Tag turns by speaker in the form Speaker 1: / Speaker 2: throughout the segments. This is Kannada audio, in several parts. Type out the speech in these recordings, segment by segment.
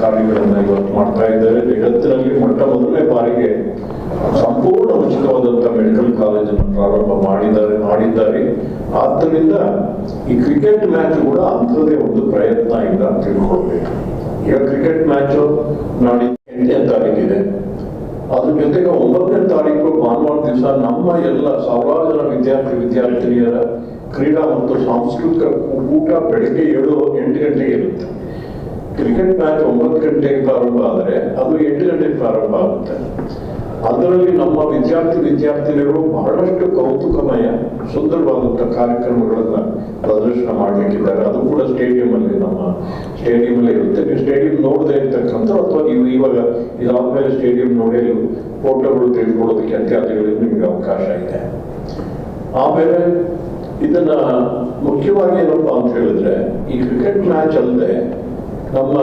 Speaker 1: ಕಾರ್ಯಗಳನ್ನ ಇವತ್ತು ಮಾಡ್ತಾ ಇದ್ದಾರೆ. ಜಗತ್ತಿನಲ್ಲಿ ಮೊಟ್ಟ ಮೊದಲನೇ ಬಾರಿಗೆ ಸಂಪೂರ್ಣ ಉಚಿತವಾದಂತ ಮೆಡಿಕಲ್ ಕಾಲೇಜನ್ನು ಪ್ರಾರಂಭ ಮಾಡಿದ್ದಾರೆ ಮಾಡಿದ್ದಾರೆ. ಆದ್ದರಿಂದ ಈ ಕ್ರಿಕೆಟ್ ಮ್ಯಾಚ್ ಕೂಡ ಅಂಥದ್ದೇ ಒಂದು ಪ್ರಯತ್ನ ಇಲ್ಲ ಅಂತ ತಿಳ್ಕೊಳ್ಬೇಕು. ಈಗ ಕ್ರಿಕೆಟ್ ಮ್ಯಾಚ್ ನಾಳೆ ಎಂಟನೇ ತಾರೀಕಿದೆ. ಅದ್ರ ಜೊತೆಗೆ ಒಂಬತ್ತನೇ ತಾರೀಕು ಭಾನುವಾರ ದಿವಸ ನಮ್ಮ ಎಲ್ಲ ಸಾವಿರಾರು ಜನ ವಿದ್ಯಾರ್ಥಿ, ವಿದ್ಯಾರ್ಥಿನಿಯರ ಕ್ರೀಡಾ ಮತ್ತು ಸಾಂಸ್ಕೃತಿಕ ಕೂಟ ಬೆಳಿಗ್ಗೆ ಏಳು ಎಂಟು ಗಂಟೆಗೆ ಇರುತ್ತೆ. ಕ್ರಿಕೆಟ್ ಮ್ಯಾಚ್ ಒಂಬತ್ತು ಗಂಟೆಗೆ ಪ್ರಾರಂಭ ಆದರೆ ಅದು ಎಂಟು ಗಂಟೆಗೆ ಪ್ರಾರಂಭ ಆಗುತ್ತೆ. ಅದರಲ್ಲಿ ನಮ್ಮ ವಿದ್ಯಾರ್ಥಿ ವಿದ್ಯಾರ್ಥಿನಿಯರು ಬಹಳಷ್ಟು ಕೌತುಕಮಯ, ಸುಂದರವಾದಂಥ ಕಾರ್ಯಕ್ರಮಗಳನ್ನ ಪ್ರದರ್ಶನ ಮಾಡಲಿಕ್ಕಿದ್ದಾರೆ. ಅದು ಕೂಡ ಸ್ಟೇಡಿಯಂ ಅಲ್ಲಿ ನಮ್ಮ ಸ್ಟೇಡಿಯಂ ಅಲ್ಲಿ ಇರುತ್ತೆ ಸ್ಟೇಡಿಯಂ ನೋಡದೆ ಇರ್ತಕ್ಕಂಥ ಅಥವಾ ನೀವು ಇವಾಗ ಇದಾದ್ಮೇಲೆ ಸ್ಟೇಡಿಯಂ ನೋಡಿ ಫೋಟೋಗಳು ತೆಗೆದುಕೊಳ್ಳೋದಕ್ಕೆ ಹೇಳಿದ್ರೆ ನಿಮಗೆ ಅವಕಾಶ ಇದೆ. ಆಮೇಲೆ ಇದನ್ನ ಮುಖ್ಯವಾಗಿ ಏನಪ್ಪಾ ಅಂತ ಹೇಳಿದ್ರೆ, ಈ ಕ್ರಿಕೆಟ್ ಮ್ಯಾಚ್ ಅಲ್ಲದೆ ನಮ್ಮ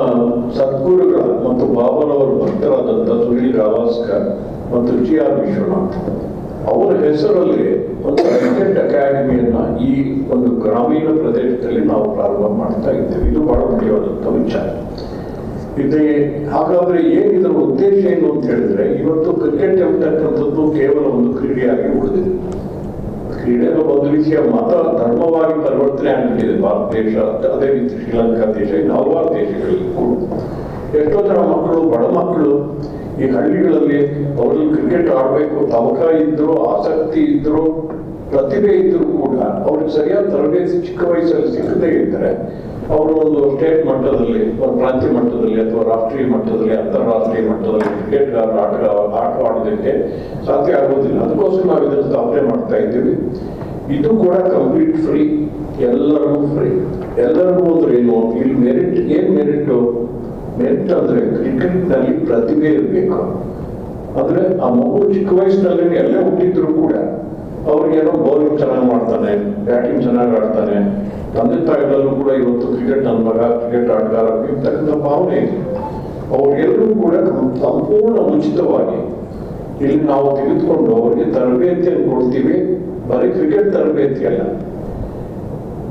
Speaker 1: ಸದ್ಗುರುಗಳ ಮತ್ತು ಬಾಬರವರ ಭಕ್ತರಾದಂಥ ಸುನೀಲ್ ರಾವಾಸ್ಕರ್ ಮತ್ತು ಜಿ ಆರ್ ವಿಶ್ವನಾಥ್, ಅವರ ಹೆಸರಲ್ಲಿ ಒಂದು ಕ್ರಿಕೆಟ್ ಅಕಾಡೆಮಿಯನ್ನು ಈ ಒಂದು ಗ್ರಾಮೀಣ ಪ್ರದೇಶದಲ್ಲಿ ನಾವು ಪ್ರಾರಂಭ ಮಾಡ್ತಾ ಇದ್ದೇವೆ. ಇದು ಬಹಳ ಮುಖ್ಯವಾದಂಥ ವಿಚಾರ. ಇದೆ ಹಾಗಾದರೆ ಏನ್ ಉದ್ದೇಶ ಏನು ಅಂತ ಹೇಳಿದ್ರೆ, ಇವತ್ತು ಕ್ರಿಕೆಟ್ ಎಂಬತಕ್ಕಂಥದ್ದು ಕೇವಲ ಒಂದು ಕ್ರೀಡೆಯಾಗಿ ಉಳಿದಿದೆ. ಕ್ರೀಡೆಗೆ ಒಂದು ರೀತಿಯ ಮತ ಧರ್ಮವಾಗಿ ಪರಿವರ್ತನೆ ಆಗ್ಬಿಟ್ಟಿದೆ ಭಾರತ ದೇಶ ಅದೇ ರೀತಿ ಶ್ರೀಲಂಕಾ ದೇಶ ಇನ್ನು ಹಲವಾರು ದೇಶಗಳಲ್ಲಿ ಕೂಡ ಎಷ್ಟೋ ಜನ ಮಕ್ಕಳು, ಬಡ ಮಕ್ಕಳು ಈ ಹಳ್ಳಿಗಳಲ್ಲಿ ಅವರು ಕ್ರಿಕೆಟ್ ಆಡಬೇಕು. ತವಕ ಇದ್ರು, ಆಸಕ್ತಿ ಇದ್ರು, ಪ್ರತಿಭೆ ಇದ್ರು ಕೂಡ ಅವ್ರಿಗೆ ಸರಿಯಾದ ತರಬೇತಿ, ಚಿಕ್ಕ ವಯಸ್ಸಲ್ಲಿ ಸಿಕ್ಕದೇ ಇದ್ದರೆ ಅವರು ಒಂದು ಸ್ಟೇಟ್ ಮಟ್ಟದಲ್ಲಿ, ಒಂದು ಪ್ರಾಂತ್ಯ ಮಟ್ಟದಲ್ಲಿ ಅಥವಾ ರಾಷ್ಟ್ರೀಯ ಮಟ್ಟದಲ್ಲಿ, ಅಂತಾರಾಷ್ಟ್ರೀಯ ಮಟ್ಟದಲ್ಲಿ ಕ್ರಿಕೆಟ್ ಆಟ ಆಟ ಆಡೋದಕ್ಕೆ ಸಾಧ್ಯ ಆಗೋದಿಲ್ಲ. ಅದಕ್ಕೋಸ್ಕರ ನಾವು ಇದನ್ನು ಸ್ಥಾಪನೆ ಮಾಡ್ತಾ ಇದ್ದೀವಿ. ಇದು ಕೂಡ ಕಂಪ್ಲೀಟ್ ಫ್ರೀ. ಎಲ್ಲರಿಗೂ ಫ್ರೀ. ಎಲ್ಲರಿಗೂ ಅಂದ್ರೆ ಏನು, ಇಲ್ಲಿ ಮೆರಿಟ್ ಏನ್ ಮೆರಿಟ್ ಅಂದ್ರೆ ಕ್ರಿಕೆಟ್ನಲ್ಲಿ ಪ್ರತಿಭೆ ಇರಬೇಕು. ಆದರೆ ಆ ಮಗು ಚಿಕ್ಕ ವಯಸ್ಸಿನಲ್ಲಿ ಎಲ್ಲೇ ಹುಟ್ಟಿದ್ರು ಕೂಡ ಅವ್ರಿಗೇನೋ ಬೌಲಿಂಗ್ ಚೆನ್ನಾಗಿ ಮಾಡ್ತಾನೆ ಬ್ಯಾಟಿಂಗ್ ಚೆನ್ನಾಗಿ ಆಡ್ತಾನೆ. ತಂದೆ ತಾಯಿಗಳಲ್ಲೂ ಕೂಡ ಇವತ್ತು ಕ್ರಿಕೆಟ್ ನನ್ನ ಮಗ ಕ್ರಿಕೆಟ್ ಆಟಗಾರ ಇರ್ತಕ್ಕಂಥ ಭಾವನೆ ಇದೆ. ಅವ್ರಿಗೆಲ್ಲರೂ ಕೂಡ ಸಂಪೂರ್ಣ ಉಚಿತವಾಗಿ ಇಲ್ಲಿ ನಾವು ತೆಗೆದುಕೊಂಡು ಅವರಿಗೆ ತರಬೇತಿಯನ್ನು ಕೊಡ್ತೀವಿ. ಬರೀ ಕ್ರಿಕೆಟ್ ತರಬೇತಿ ಅಲ್ಲ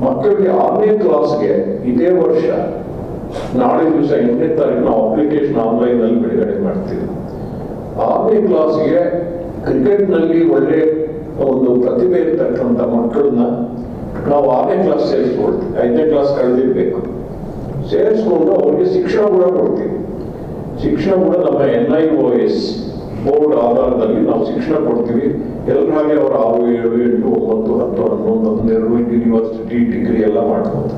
Speaker 1: ಮಕ್ಕಳಿಗೆ ಆರನೇ ಕ್ಲಾಸ್ಗೆ ಇದೇ ವರ್ಷ ನಾಳೆ ದಿವಸ ಎಂಟನೇ ತಾರೀಕು ನಾವು ಅಪ್ಲಿಕೇಶನ್ ಆನ್ಲೈನ್ನಲ್ಲಿ ಬಿಡುಗಡೆ ಮಾಡ್ತೀವಿ. ಆರನೇ ಕ್ಲಾಸ್ಗೆ ಕ್ರಿಕೆಟ್ನಲ್ಲಿ ಒಳ್ಳೆ ಒಂದು ಪ್ರತಿಭೆ ಇರ್ತಕ್ಕಂಥ ಮಕ್ಕಳನ್ನ ನಾವು ಆರನೇ ಕ್ಲಾಸ್ ಸೇರಿಸ್ಕೊಳ್ತೀವಿ. ಐದನೇ ಕ್ಲಾಸ್ ಕಳೆದಿರ್ಬೇಕು. ಸೇರಿಸ್ಕೊಂಡು ಅವ್ರಿಗೆ ಶಿಕ್ಷಣ ಕೂಡ ಕೊಡ್ತೀವಿ. ಶಿಕ್ಷಣ ಕೂಡ ನಮ್ಮ N I O S board ಆಧಾರದಲ್ಲಿ ನಾವು ಶಿಕ್ಷಣ ಕೊಡ್ತೀವಿ. ಎಲ್ಲರ ಹಾಗೆ ಅವರು ಆರು ಏಳು ಎಂಟು ಒಂಬತ್ತು ಹತ್ತು ಹನ್ನೊಂದು ಹನ್ನೆರಡು ಯೂನಿವರ್ಸಿಟಿ ಡಿಗ್ರಿ ಎಲ್ಲ ಮಾಡ್ಬೋದು.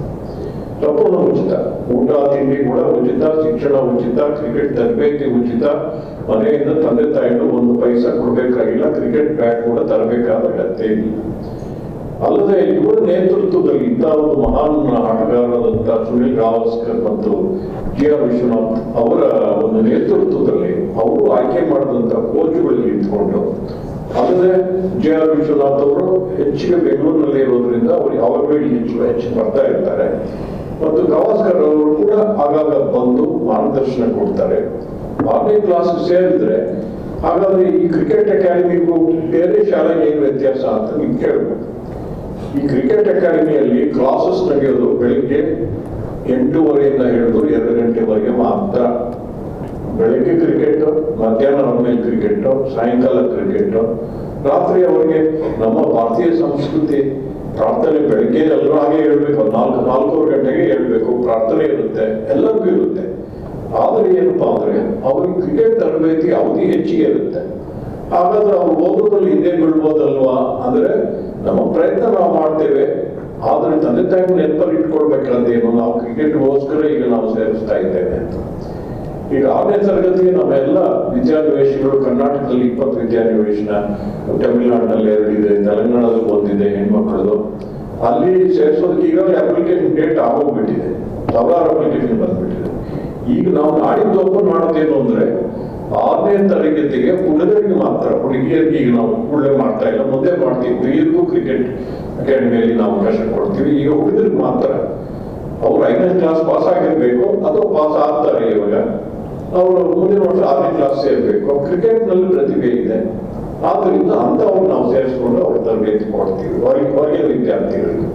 Speaker 1: ಸಂಪೂರ್ಣ ಉಚಿತ. ಊಟ ತಿಂಡಿ ಕೂಡ ಉಚಿತ, ಶಿಕ್ಷಣ ಉಚಿತ ಕ್ರಿಕೆಟ್ ತರಬೇತಿ ಉಚಿತ. ಮನೆಯಿಂದ ತಂದೆ ತಾಯಿಗಳು ಒಂದು ಪೈಸಾ ಕೊಡ್ಬೇಕಾಗಿಲ್ಲ ಕ್ರಿಕೆಟ್ ಬ್ಯಾಟ್ ಕೂಡ ತರಬೇಕಾದ ಅಗತ್ಯ ಅಲ್ಲದೆ ಇವರ ನೇತೃತ್ವದಲ್ಲಿ ಇಂಥ ಒಂದು ಮಹಾನ್ ಆಟಗಾರರಾದಂಥ ಸುನಿಲ್ ಗಾವಸ್ಕರ್ ಮತ್ತು ಜಿ ಆರ್ ವಿಶ್ವನಾಥ್ ಅವರ ಒಂದು ನೇತೃತ್ವದಲ್ಲಿ ಅವರು ಆಯ್ಕೆ ಮಾಡಿದಂಥ ಕೋಚ್ಗಳಲ್ಲಿ ನಿಂತ್ಕೊಂಡು ಅಲ್ಲದೆ ಜೆ ಆರ್ ವಿಶ್ವನಾಥ್ ಅವರು ಹೆಚ್ಚಿಗೆ ಬೆಂಗಳೂರಿನಲ್ಲಿ ಇರೋದ್ರಿಂದ ಅವರು ಯಾವಾಗ ಹೆಚ್ಚು ಹೆಚ್ಚು ಬರ್ತಾ ಇರ್ತಾರೆ. ಮತ್ತು ಗವಾಸ್ಕರ್ ಅವರು ಕೂಡ ಆಗಾಗ ಬಂದು ಮಾರ್ಗದರ್ಶನ ಕೊಡ್ತಾರೆ. ಆರನೇ ಕ್ಲಾಸ್ ಸೇರಿದ್ರೆ, ಹಾಗಾದ್ರೆ ಈ ಕ್ರಿಕೆಟ್ ಅಕಾಡೆಮಿಗೂ ಬೇರೆ ಶಾಲೆಗೆ ಏನು ವ್ಯತ್ಯಾಸ ಅಂತ ನೀವು ಕೇಳ್ಬೋದು ಈ ಕ್ರಿಕೆಟ್ ಅಕಾಡೆಮಿಯಲ್ಲಿ ಕ್ಲಾಸಸ್ ನಡೆಯೋದು ಬೆಳಿಗ್ಗೆ ಎಂಟೂವರೆಯಿಂದ ಹಿಡಿದು ಎರಡು ಗಂಟೆವರೆಗೆ ಮಾತ್ರ. ಬೆಳಿಗ್ಗೆ ಕ್ರಿಕೆಟ್ ಮಧ್ಯಾಹ್ನ ಒಮ್ಮೆ ಕ್ರಿಕೆಟ್ ಸಾಯಂಕಾಲ ಕ್ರಿಕೆಟ್ ರಾತ್ರಿ ಅವರಿಗೆ ನಮ್ಮ ಭಾರತೀಯ ಸಂಸ್ಕೃತಿ. ಪ್ರಾರ್ಥನೆ ಬೆಳಿಗ್ಗೆ ಎಲ್ಲರೂ ಹಾಗೆ ಹೇಳ್ಬೇಕು, ನಾಲ್ಕು ನಾಲ್ಕೂವರೆ ಗಂಟೆಗೆ ಹೇಳ್ಬೇಕು, ಪ್ರಾರ್ಥನೆ ಇರುತ್ತೆ, ಎಲ್ಲರಿಗೂ ಇರುತ್ತೆ. ಆದರೆ ಏನಪ್ಪಾ ಅಂದ್ರೆ, ಅವ್ರಿಗೆ ಕ್ರಿಕೆಟ್ ತರಬೇತಿ ಅವಧಿ ಹೆಚ್ಚಿಗೆ ಇರುತ್ತೆ. ಹಾಗಾದ್ರೆ ಅವ್ರು ಓದೋದ್ರಲ್ಲಿ ಹಿಂದೆ ಬೀಳ್ಬೋದಲ್ವಾ? ಅಂದ್ರೆ, ನಮ್ಮ ಪ್ರಯತ್ನ ನಾವು ಮಾಡ್ತೇವೆ, ಆದ್ರೆ ತಂದೆ ತಾಯಿ ನೆನಪಲ್ಲಿ ಇಟ್ಕೊಳ್ಬೇಕಂದೇನು ನಾವು ಕ್ರಿಕೆಟ್ಗೋಸ್ಕರ ಈಗ ನಾವು ಸೇರಿಸ್ತಾ ಇದ್ದೇವೆ ಅಂತ. ಈಗ ಆರನೇ ತರಗತಿ ನಮ್ಮೆಲ್ಲ ವಿದ್ಯಾನಿವೇಶಗಳು ಕರ್ನಾಟಕದಲ್ಲಿ ಇಪ್ಪತ್ತು ವಿದ್ಯಾನಿವೇಶನ ತಮಿಳುನಾಡಿನಲ್ಲಿ ಎರಡಿದೆ ತೆಲಂಗಾಣದಲ್ಲಿ ಒಂದಿದೆ ಹೆಣ್ಮಕ್ಳದು ಅಲ್ಲಿ ಸೇರಿಸೋದಕ್ಕೆ ಈಗಾಗಲೇ ಅಪ್ಲಿಕೇಶನ್ ಡೇಟ್ ಆಗೋಗ್ಬಿಟ್ಟಿದೆ. ಸಾವಿರಾರು ಅಪ್ಲಿಕೇಶನ್ ಬಂದ್ಬಿಟ್ಟಿದೆ. ಈಗ ನಾವು ನಾಡಿದ್ದು ಓಪನ್ ಮಾಡೋದೇನು ಅಂದ್ರೆ, ಆರನೇ ತರಗತಿಗೆ ಹುಡುಗರಿಗೆ ಮಾತ್ರ, ಹುಡುಗಿಯರಿಗೆ ಈಗ ನಾವು ಕೂಡಲೇ ಮಾಡ್ತಾ ಇಲ್ಲ, ಮುಂದೆ ಮಾಡ್ತೀವಿ ಹುಡುಗಿಯರಿಗೂ ಕ್ರಿಕೆಟ್ ಅಕಾಡೆಮಿಯಲ್ಲಿ ನಾವು ಅವಕಾಶ ಕೊಡ್ತೀವಿ. ಈಗ ಹುಡುಗರಿಗೆ ಮಾತ್ರ, ಅವ್ರು ಐದನೇ ಕ್ಲಾಸ್ ಪಾಸ್ ಆಗಿರ್ಬೇಕು, ಅಥವಾ ಪಾಸ್ ಆಗ್ತಾರೆ ಇವಾಗ. ಅವರು ಮುಂದಿನ ವರ್ಷ ಆರನೇ ಕ್ಲಾಸ್ ಸೇರ್ಬೇಕು. ಕ್ರಿಕೆಟ್ನಲ್ಲಿ ಪ್ರತಿಭೆ ಇದೆ. ಆದ್ರಿಂದ ಅಂತವ್ರು ನಾವು ಸೇರಿಸ್ಕೊಂಡು ಅವ್ರ ತರಬೇತಿ ಕೊಡ್ತೀವಿ ಹೊರಗೆ ವಿದ್ಯಾರ್ಥಿಗಳಿಗೆ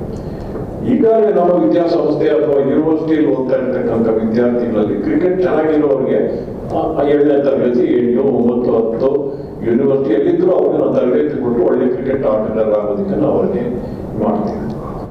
Speaker 1: ಈಗಾಗಲೇ ನಮ್ಮ ವಿದ್ಯಾಸಂಸ್ಥೆ ಅಥವಾ ಯೂನಿವರ್ಸಿಟಿಯಲ್ಲಿ ಓದ್ತಾ ಇರ್ತಕ್ಕಂಥ ವಿದ್ಯಾರ್ಥಿಗಳಲ್ಲಿ ಕ್ರಿಕೆಟ್ ಚೆನ್ನಾಗಿರೋರಿಗೆ ಏಳನೇ ತರಗತಿ, ಎಂಟು, ಒಂಬತ್ತು, ಹತ್ತು ಯೂನಿವರ್ಸಿಟಿಯಲ್ಲಿದ್ದರೂ ಅವ್ರಿಗೆ ನಾವು ತರಬೇತಿ ಕೊಟ್ಟು ಒಳ್ಳೆ ಕ್ರಿಕೆಟ್ ಆಟಗಾರರಾಗೋದಕ್ಕೆ ನಾವು ಅವ್ರಿಗೆ ಮಾಡ್ತೀವಿ.